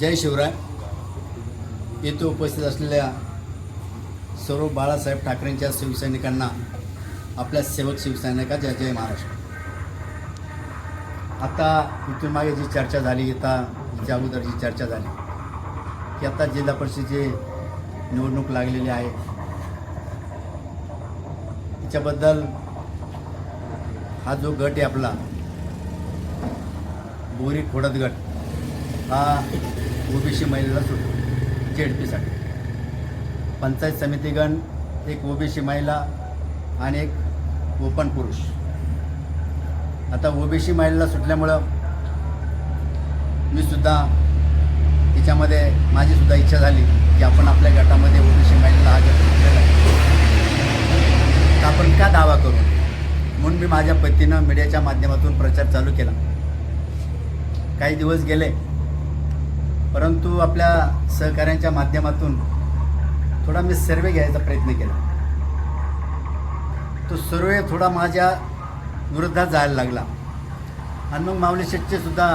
जय शिवराय. येथे उपस्थित असलेल्या सर्व बाळासाहेब ठाकरेंच्या शिवसैनिकांना आपल्या सेवक शिवसैनिका जय जय महाराष्ट्र. आता इथून मागे जी चर्चा झाली आता हिच्या अगोदर जी चर्चा झाली की आता जिल्हा परिषदेची निवडणूक लागलेली आहे. त्याच्याबद्दल हा जो गट आहे आपला बोरी खोडद गट हा ओबीसी महिलेला सुटतो जेडपीसाठी. पंचायत समितीगण एक ओबीसी महिला आणि एक ओपन पुरुष. आता ओबीसी महिलेला सुटल्यामुळं मी सुद्धा तिच्यामध्ये माझी सुद्धा इच्छा झाली की आपण आपल्या गटामध्ये ओबीसी महिलेला हा गट सुटलेला तर आपण का दावा करू? म्हणून मी माझ्या पतीनं मीडियाच्या माध्यमातून प्रचार चालू केला. काही दिवस गेले परंतु आपल्या सहकाऱ्यांच्या माध्यमातून थोडा मी सर्वे घ्यायचा प्रयत्न केला. तो सर्वे थोडा माझ्या विरोधात जायला लागला. आणि मग माऊली शेटचे सुद्धा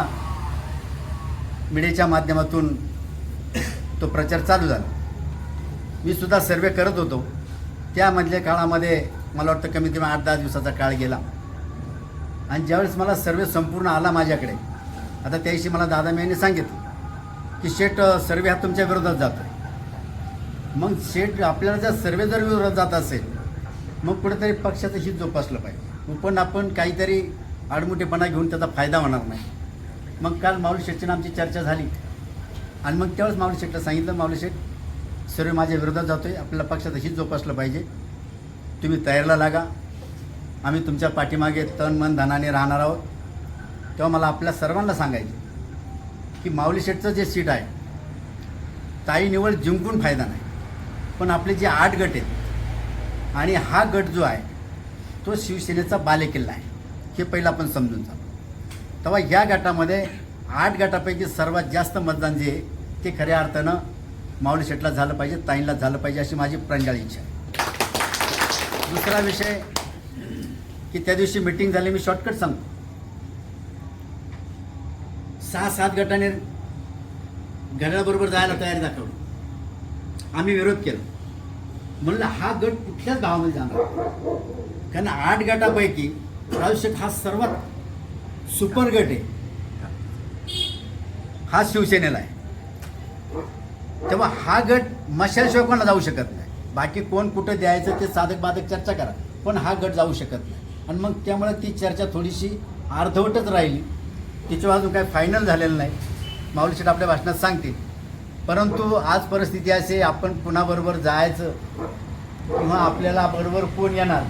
मीडियाच्या माध्यमातून तो प्रचार चालू झाला. मी सुद्धा सर्वे करत होतो. त्यामधल्या काळामध्ये मला वाटतं कमीत कमी आठ दहा दिवसाचा काळ गेला. आणि ज्यावेळेस मला सर्वे संपूर्ण आला माझ्याकडे आता त्याविषयी मला दादा मी यांनी सांगितलं. की शेट सर्वे हा तुमच्या विरोधात जातो आहे मग शेट आपल्याला जर सर्वे जर विरोधात जात असेल मग कुठेतरी पक्षाचं हित जोपासलं पाहिजे. पण आपण काहीतरी आडमुठेपणा घेऊन त्याचा फायदा होणार नाही. मग काल माऊली शेटची आमची चर्चा झाली. आणि मग त्यावेळेस माऊली शेटला सांगितलं माऊली शेट सर्वे माझ्या विरोधात जातो आहे आपल्याला पक्षाचं हित जोपासलं पाहिजे. तुम्ही तयारीला लागा. आम्ही तुमच्या पाठीमागे तन मन धनाने राहणार आहोत. तेव्हा मला आपल्या सर्वांना सांगायचे. की माऊली शेटचं जे सीट आहे ताई निवड जिंकून फायदा नाही. पण आपले जे आठ गट आहेत आणि हा गट जो आहे तो शिवसेनेचा बालेकिल्ला आहे. हे पहिलं आपण समजून जा तेव्हा या गटामध्ये आठ गटापैकी सर्वात जास्त मतदान जे आहे ते खऱ्या अर्थानं माऊली शेठला झालं पाहिजे ताईंला झालं पाहिजे अशी माझी प्रांजळ इच्छा आहे. दुसरा विषय की त्या दिवशी मिटिंग झाली मी शॉर्टकट सांगतो. सहा सात गटाने घड्याळाबरोबर जायला तयारी दाखवली. आम्ही विरोध केला. म्हणलं हा गट कुठल्याच गावामध्ये जाणार कारण आठ गटापैकी राजशेख हा सर्वात सुपर गट आहे. हा शिवसेनेला आहे. तेव्हा हा गट मशालशिवाय कोणाला जाऊ शकत नाही. बाकी कोण कुठं द्यायचं ते साधक बाधक चर्चा करा. पण हा गट जाऊ शकत नाही. आणि मग त्यामुळे ती चर्चा थोडीशी अर्धवटच राहिली. तिच्यावर अजून काही फायनल झालेलं नाही. माऊली शेठ आपल्या भाषणात सांगतील. परंतु आज परिस्थिती अशी आपण कुणाबरोबर जायचं किंवा आपल्याला बरोबर कोण येणार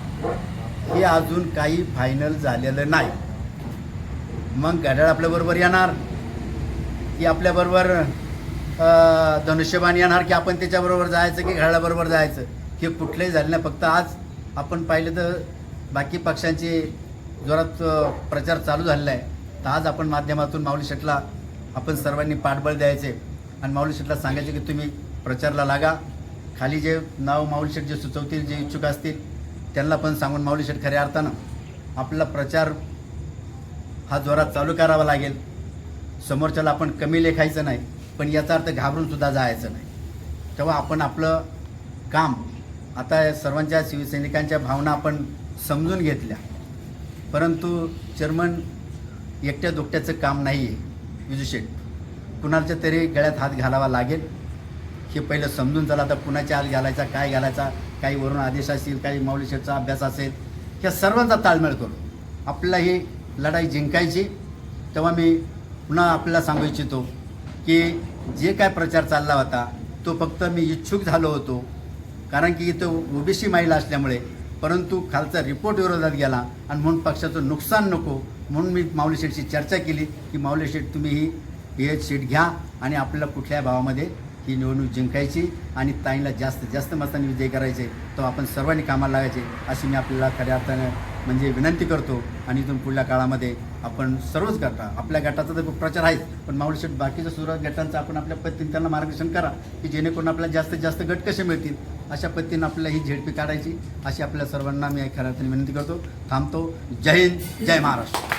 हे अजून काही फायनल झालेलं नाही. मग घड्याळ आपल्याबरोबर येणार की आपल्याबरोबर धनुष्यबाण येणार की आपण त्याच्याबरोबर जायचं की घड्याळाबरोबर जायचं हे कुठलंही झालं नाही. फक्त आज आपण पाहिलं तर बाकी पक्षांचे जोरात प्रचार चालू झालेला आहे. तर आज आपण माध्यमातून माऊली शेटला आपण सर्वांनी पाठबळ द्यायचे आणि माऊली शेटला सांगायचे की तुम्ही प्रचारला लागा. खाली जे नाव माऊली शेठ जे सुचवतील जे इच्छुक असतील त्यांना पण सांगून माऊली शेट खऱ्या अर्थानं आपला प्रचार हा जोरात चालू करावा लागेल. समोरच्याला आपण कमी लेखायचं नाही पण याचा अर्थ घाबरून सुद्धा जायचं नाही. तेव्हा आपण आपलं काम आता सर्वांच्या शिवसैनिकांच्या भावना आपण समजून घेतल्या. परंतु चेअरमन एकट्या दुकट्याचं काम नाही आहे विजूशेठ कुणाच्या तरी गळ्यात हात घालावा लागेल. हे पहिलं समजून चला तर कुणाच्या हात घालायचा काय घालायचा काही वरून आदेश असतील काही माऊलीशेटचा अभ्यास असेल ह्या सर्वांचा ताळमेळ करू. आपल्याला ही लढाई जिंकायची तेव्हा मी पुन्हा आपल्याला सांगू इच्छितो की जे काय प्रचार चालला होता तो फक्त मी इच्छुक झालो होतो. कारण की इथं ओबीसी महिला असल्यामुळे परंतु खालचा रिपोर्ट विरोधात गेला आणि म्हणून पक्षाचं नुकसान नको. म्हणून मी माऊली शेठशी चर्चा केली की माऊली शेठ तुम्ही ही एच सीट घ्या आणि आपल्याला कुठल्या भावामध्ये ही निवडणूक जिंकायची आणि ताईंला जास्त जास्त मतांनी विजय करायचे तो आपण सर्वांनी कामाला लागायचे अशी मी आपल्याला खऱ्या अर्थानं म्हणजे विनंती करतो आणि इथून पुढल्या काळामध्ये आपण सर्वच गटा आपल्या गटाचा तर प्रचार आहेच पण माऊली बाकीच्या सुरुवात गटांचं आपण आपल्या पद्धतीने त्यांना मार्गदर्शन करा की जेणेकरून आपल्याला जास्तीत जास्त गट कसे मिळतील अशा पद्धतीनं आपल्याला ही झेडपी काढायची अशी आपल्या सर्वांना मी खऱ्या अर्थाने विनंती करतो. थांबतो. जय हिंद जय महाराष्ट्र.